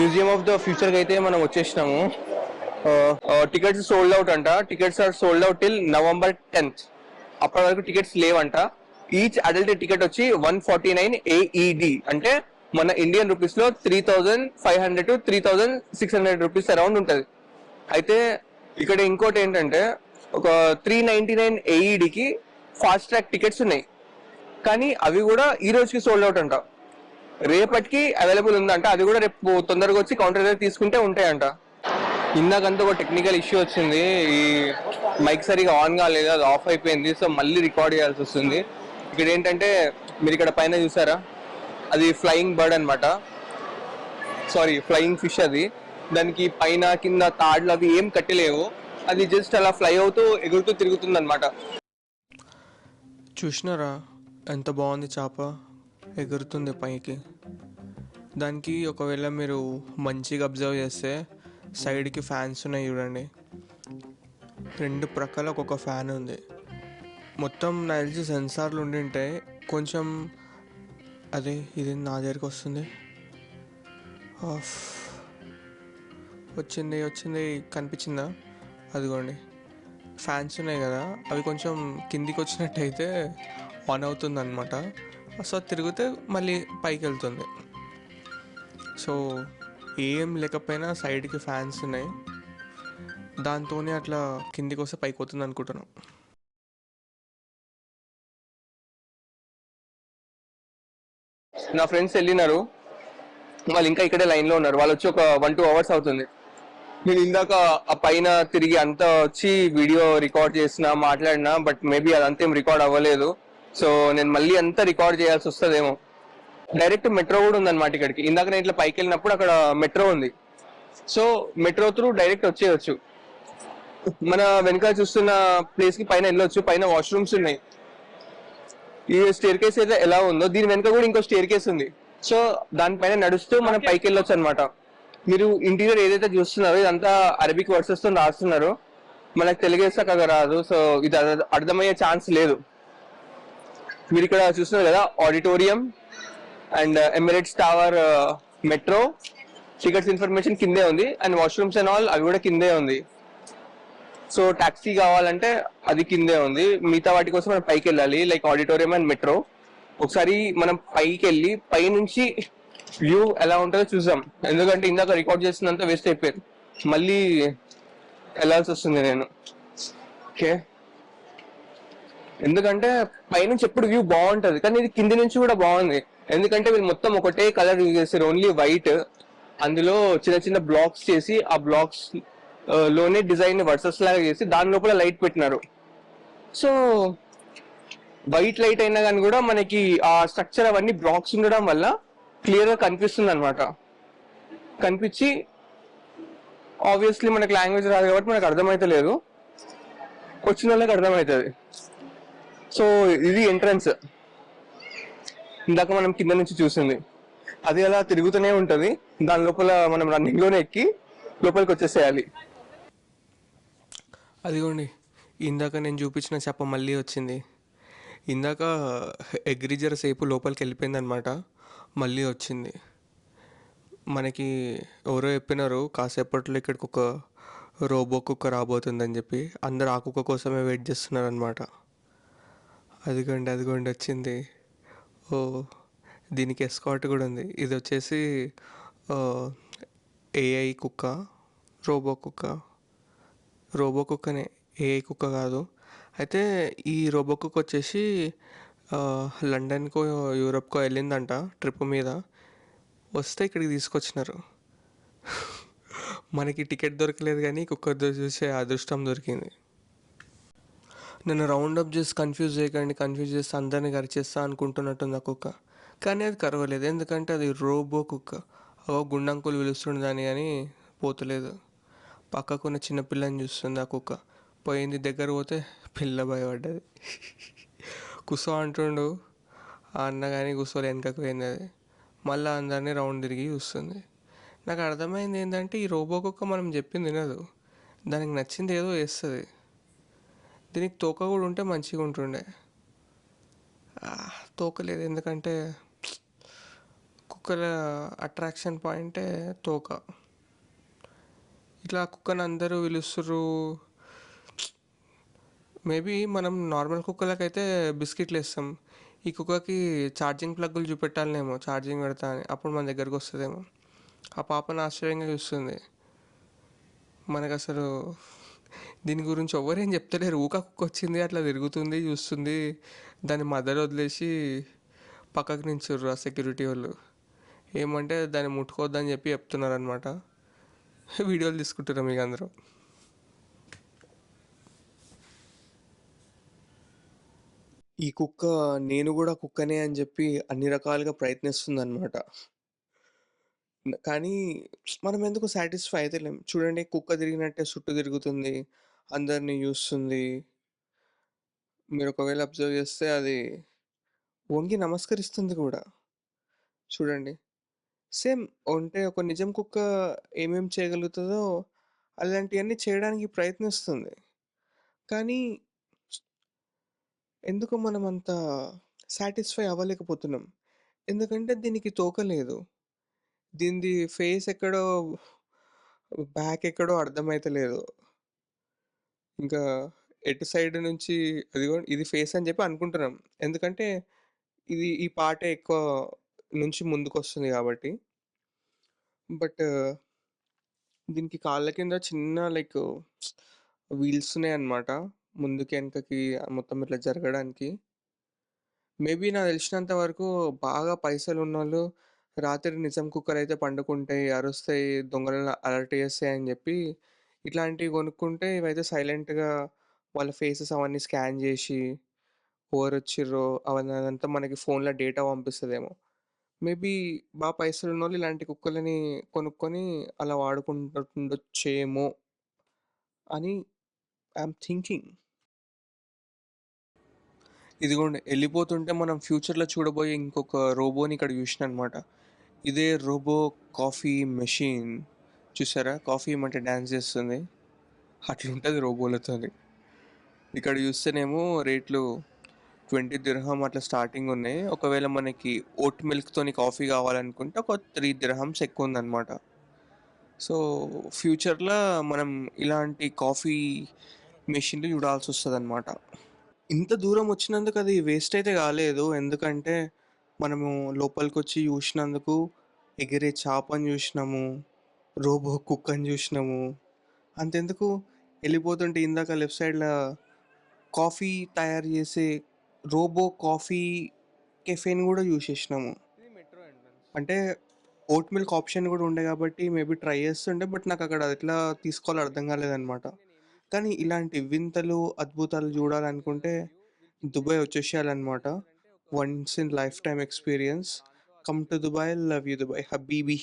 Museum of the ఫ్యూచర్కి అయితే మనం వచ్చేసినాము. టికెట్స్ సోల్డ్ అవుట్ అంట. Tickets are sold out till November tenth అప్పటి వరకు టికెట్స్ లేవంట. ఈచ్ అడల్ట్ టికెట్ వచ్చి వన్ ఫార్టీ నైన్ ఏఈడి అంటే మన ఇండియన్ రూపీస్లో three thousand five hundred to three thousand six hundred rupees around ఉంటది. అయితే ఇక్కడ ఇంకోటి ఏంటంటే ఒక త్రీ నైన్టీ నైన్ ఏఈడికి ఫాస్ట్ ట్రాక్ టికెట్స్ ఉన్నాయి. కానీ అవి కూడా ఈ రోజుకి సోల్డ్ అవుట్ అంట. రేపటికి అవైలబుల్ ఉందంట. అది కూడా రేపు తొందరగా వచ్చి కౌంటర్ దగ్గర తీసుకుంటే ఉంటాయంట. ఇందాకంతా ఒక టెక్నికల్ ఇష్యూ వచ్చింది. ఈ మైక్ సరిగా ఆన్ కాలేదు అది ఆఫ్ అయిపోయింది. సో మళ్ళీ రికార్డ్ చేయాల్సి వస్తుంది. ఇక్కడ ఏంటంటే మీరు ఇక్కడ పైన చూసారా? అది ఫ్లయింగ్ బర్డ్ అనమాట సారీ ఫ్లయింగ్ ఫిష్ అది. దానికి పైన కింద తాడ్లు అవి ఏం కట్టలేవు. అది జస్ట్ అలా ఫ్లై అవుతూ ఎగురుతూ తిరుగుతుంది అనమాట చూసినారా? ఎంత బాగుంది చేప. ఎగురుతుంది పైకి. దానికి ఒకవేళ మీరు మంచిగా అబ్జర్వ్ చేస్తే సైడ్కి ఫ్యాన్స్ ఉన్నాయి చూడండి. రెండు ప్రక్కల ఒక్కొక్క ఫ్యాన్ ఉంది. మొత్తం నా తెలిసి సెన్సార్లు ఉండింటే కొంచెం అదే ఇది నా దగ్గరికి వస్తుంది. ఆఫ్. వచ్చింది వచ్చింది కనిపించిందా? అదిగోండి. ఫ్యాన్స్ ఉన్నాయి కదా అవి కొంచెం కిందికి వచ్చినట్టయితే ఆన్ అవుతుంది అనమాట సో తిరిగితే మళ్ళీ పైకి వెళ్తుంది సో ఏం లేకపోయినా సైడ్కి ఫ్యాన్స్ ఉన్నాయి. దాంతోనే అట్లా కిందికి వస్తే పైకి అవుతుంది అనుకుంటున్నాం. నా ఫ్రెండ్స్ వెళ్ళినారు. వాళ్ళు ఇంకా ఇక్కడే లైన్లో ఉన్నారు. వాళ్ళు వచ్చి ఒక వన్ టూ అవర్స్ అవుతుంది. నేను ఇందాక ఆ పైన తిరిగి అంతా వచ్చి వీడియో రికార్డ్ చేసిన మాట్లాడినా బట్ మేబీ అదంతా ఏం రికార్డ్ అవ్వలేదు. సో నేను మళ్ళీ అంతా రికార్డ్ చేయాల్సి వస్తుందేమో. డైరెక్ట్ మెట్రో కూడా ఉందన్నమాట ఇక్కడికి. ఇందాక నేను ఇట్లా పైకి వెళ్ళినప్పుడు అక్కడ మెట్రో ఉంది. సో మెట్రో త్రూ డైరెక్ట్ వచ్చేయచ్చు. మన వెనక చూస్తున్న ప్లేస్కి పైన వెళ్ళొచ్చు. పైన వాష్రూమ్స్ ఉన్నాయి. ఈ స్టేర్ కేస్ అయితే ఎలా ఉందో దీని వెనక కూడా ఇంకో స్టేర్ కేస్ ఉంది. సో దానిపైన నడుస్తూ మనం పైకి వెళ్ళొచ్చు అనమాట మీరు ఇంటీరియర్ ఏదైతే చూస్తున్నారో ఇదంతా అరబిక్ వర్సెస్తో రాస్తున్నారు మనకు తెలుగు చక్కగా రాదు. సో ఇది అర్థ- అర్థమయ్యే ఛాన్స్ లేదు. మీరు ఇక్కడ చూస్తున్నారు కదా auditorium and Emirates tower metro tickets information కిందే ఉంది. అండ్ వాష్రూమ్స్ అండ్ ఆల్ అవి కూడా కిందే ఉంది. సో టాక్సీ కావాలంటే అది కిందే ఉంది. మిగతా వాటి కోసం మనం పైకి వెళ్ళాలి. లైక్ ఆడిటోరియం అండ్ మెట్రో ఒకసారి మనం పైకి వెళ్ళి పై నుంచి వ్యూ ఎలా ఉంటుందో చూసాం ఎందుకంటే ఇందాక రికార్డ్ చేసినంత వేస్ట్ అయిపోయింది. మళ్ళీ వెళ్ళాల్సి వస్తుంది నేను. ఓకే ఎందుకంటే పైనుంచి ఎప్పుడు వ్యూ బాగుంటది. కానీ ఇది కింది నుంచి కూడా బాగుంది. ఎందుకంటే వీళ్ళు మొత్తం ఒకటే కలర్ యూజ్ చేస్తారు ఓన్లీ వైట్ అందులో చిన్న చిన్న బ్లాక్స్ చేసి ఆ బ్లాక్స్లోనే డిజైన్ వర్సెస్ లాగా చేసి దాని లోపల లైట్ పెట్టినారు. సో వైట్ లైట్ అయినా కానీ కూడా మనకి ఆ స్ట్రక్చర్ అవన్నీ బ్లాక్స్ ఉండడం వల్ల క్లియర్గా కనిపిస్తుంది అనమాట కనిపించి ఆబ్వియస్లీ మనకి లాంగ్వేజ్ రాదు కాబట్టి మనకు అర్థమైతే లేదు వచ్చిన వాళ్ళకి అర్థమవుతుంది సో ఇది ఎంట్రన్స్ ఇందాక మనం కింద నుంచి చూసింది. అది అలా తిరుగుతూనే ఉంటుంది. దాని లోపల మనం రన్నింగ్లోనే ఎక్కి లోపలికి వచ్చేసేయాలి. అదిగోండి. ఇందాక నేను చూపించిన చేప మళ్ళీ వచ్చింది. ఇందాక ఎగ్రిజర్ సేపు లోపలికి వెళ్ళిపోయింది అనమాట మళ్ళీ వచ్చింది. మనకి ఎవరో చెప్పినారు కాసేపట్లో ఇక్కడికి ఒక రోబో కుక్క రాబోతుందని చెప్పి. అందరు ఆ కుక్క కోసమే వెయిట్ చేస్తున్నారనమాట అదిగోండి అదిగోండి వచ్చింది. ఓ దీనికి ఎస్కాట్ కూడా ఉంది. ఇది వచ్చేసి ఏఐ కుక్క రోబో కుక్క. రోబో కుక్కనే ఏఐ కుక్క కాదు. అయితే ఈ రోబో కుక్క వచ్చేసి లండన్కో యూరప్కో వెళ్ళిందంట ట్రిప్ మీద. వస్తే ఇక్కడికి తీసుకొచ్చినారు. మనకి టికెట్ దొరకలేదు కానీ కుక్క చూసే అదృష్టం దొరికింది. నన్ను రౌండ్ అప్ చేసి కన్ఫ్యూజ్ చేయకండి కన్ఫ్యూజ్ చేస్తే అందరిని గరిచేస్తా అనుకుంటున్నట్టుంది ఆ కుక్క. కానీ అది కరవలేదు. ఎందుకంటే అది రోబో కుక్క. ఓ గుండంకులు పిలుస్తుండే దాన్ని కానీ పోతలేదు. పక్కకున్న చిన్న పిల్లని చూస్తుంది ఆ కుక్క. పోయింది దగ్గర పోతే పిల్ల భయపడ్డది. కుసో అంటుండు. ఆ అన్న కానీ కుసోలు వెనకకు పోయింది అది. మళ్ళీ అందరినీ రౌండ్ తిరిగి చూస్తుంది. నాకు అర్థమైంది ఏంటంటే ఈ రోబో కుక్క మనం చెప్పింది వినదు. దానికి నచ్చింది ఏదో వేస్తుంది దీనికి తోక కూడా ఉంటే మంచిగా ఉంటుండే. తోక లేదు ఎందుకంటే కుక్కల అట్రాక్షన్ పాయింటే తోక. ఇట్లా కుక్కను అందరూ పిలుస్తురు మేబీ మనం నార్మల్ కుక్కలకైతే బిస్కెట్లు వేస్తాం. ఈ కుక్కకి ఛార్జింగ్ ప్లగ్గులు చూపెట్టాలనేమో ఛార్జింగ్ పెడతా అని. అప్పుడు మన దగ్గరకు వస్తుందేమో. ఆ పాపను ఆశ్చర్యంగా చూస్తుంది. మనకు అసలు దీని గురించి ఎవరేం చెప్తలేరు. ఊక కుక్క వచ్చింది అట్లా తిరుగుతుంది చూస్తుంది. దాని మదర్ వదిలేసి పక్కకు నించుర్రు ఆ సెక్యూరిటీ వాళ్ళు. ఏమంటే దాన్ని ముట్టుకోవద్దని చెప్పి చెప్తున్నారు అనమాట వీడియోలు తీసుకుంటున్నారు మీకు అందరూ. ఈ కుక్క నేను కూడా కుక్కనే అని చెప్పి అన్ని రకాలుగా ప్రయత్నిస్తుంది అనమాట కానీ మనం ఎందుకు సాటిస్ఫై అయితే లేం చూడండి కుక్క తిరిగినట్టే చుట్టూ తిరుగుతుంది. అందరినీ చూస్తుంది. మీరు ఒకవేళ అబ్జర్వ్ చేస్తే అది వంగి నమస్కరిస్తుంది కూడా. చూడండి. సేమ్ అంటే ఒక నిజం కుక్క ఏమేం చేయగలుగుతుందో అలాంటివన్నీ చేయడానికి ప్రయత్నిస్తుంది. కానీ ఎందుకు మనం అంత సాటిస్ఫై అవ్వలేకపోతున్నాం? ఎందుకంటే దీనికి తోక లేదు. దీనిది ఫేస్ ఎక్కడో బ్యాక్ ఎక్కడో అర్థమైతలేదు. ఇంకా ఎటు సైడ్ నుంచి అదిగో ఇది ఫేస్ అని చెప్పి అనుకుంటున్నాం. ఎందుకంటే ఇది ఈ పాటే ఎక్కువ నుంచి ముందుకు వస్తుంది కాబట్టి. బట్ దీనికి కాళ్ళ కింద చిన్న లైక్ వీల్స్ ఉన్నాయి అన్నమాట ముందుకి వెనకకి మొత్తం ఇట్లా జరగడానికి. మేబీ నాకు తెలిసినంత వరకు బాగా పైసలు ఉన్నోళ్ళు రాత్రి నిజం కుక్కలు అయితే పండుకుంటాయి అరుస్తాయి దొంగలను అలర్ట్ చేస్తాయి అని చెప్పి ఇట్లాంటివి కొనుక్కుంటే ఇవైతే సైలెంట్గా వాళ్ళ ఫేసెస్ అవన్నీ స్కాన్ చేసి ఎవరు వచ్చిర్రో అవన్నీ అదంతా మనకి ఫోన్లో డేటా పంపిస్తుందేమో. మేబీ బాగా పైసలు ఉన్నోళ్ళు ఇలాంటి కుక్కలని కొనుక్కొని అలా వాడుకుంటుండొచ్చేమో అని ఐఎమ్ థింకింగ్. ఇదిగోండి వెళ్ళిపోతుంటే మనం ఫ్యూచర్లో చూడబోయే ఇంకొక రోబోని ఇక్కడ చూసిన అనమాట ఇదే రోబో కాఫీ మెషిన్. చూసారా? కాఫీ ఏమంటే డ్యాన్స్ చేస్తుంది. అట్లుంటుంది రోబోలతో ఇక్కడ చూస్తేనేమో రేట్లు ట్వంటీ దిర్హం అట్లా స్టార్టింగ్ ఉన్నాయి. ఒకవేళ మనకి ఓట్ మిల్క్తోని కాఫీ కావాలనుకుంటే ఒక త్రీ దిర్హమ్స్ ఎక్కువ ఉందన్నమాట. సో ఫ్యూచర్లో మనం ఇలాంటి కాఫీ మెషిన్లు చూడాల్సి వస్తుంది అనమాట ఇంత దూరం వచ్చినందుకు అది వేస్ట్ అయితే కాలేదు. ఎందుకంటే మనము లోపలికి వచ్చి చూసినందుకు ఎగిరే చేపని చూసినాము. రోబో కుక్కని చూసినాము. అంతెందుకు? వెళ్ళిపోతుంటే ఇందాక లెఫ్ట్ సైడ్లో కాఫీ తయారు చేసే రోబో కాఫీ కెఫేని కూడా చూసేసినాము. అంటే ఓట్ మిల్క్ ఆప్షన్ కూడా ఉండే కాబట్టి మేబీ ట్రై చేస్తుండే బట్ నాకు అక్కడ ఎట్లా తీసుకోవాలో అర్థం కాలేదనమాట కానీ ఇలాంటి వింతలు అద్భుతాలు చూడాలనుకుంటే Dubai వచ్చేసేయాలన్నమాట. Once in life time experience. Come to Dubai love you Dubai. Habibi.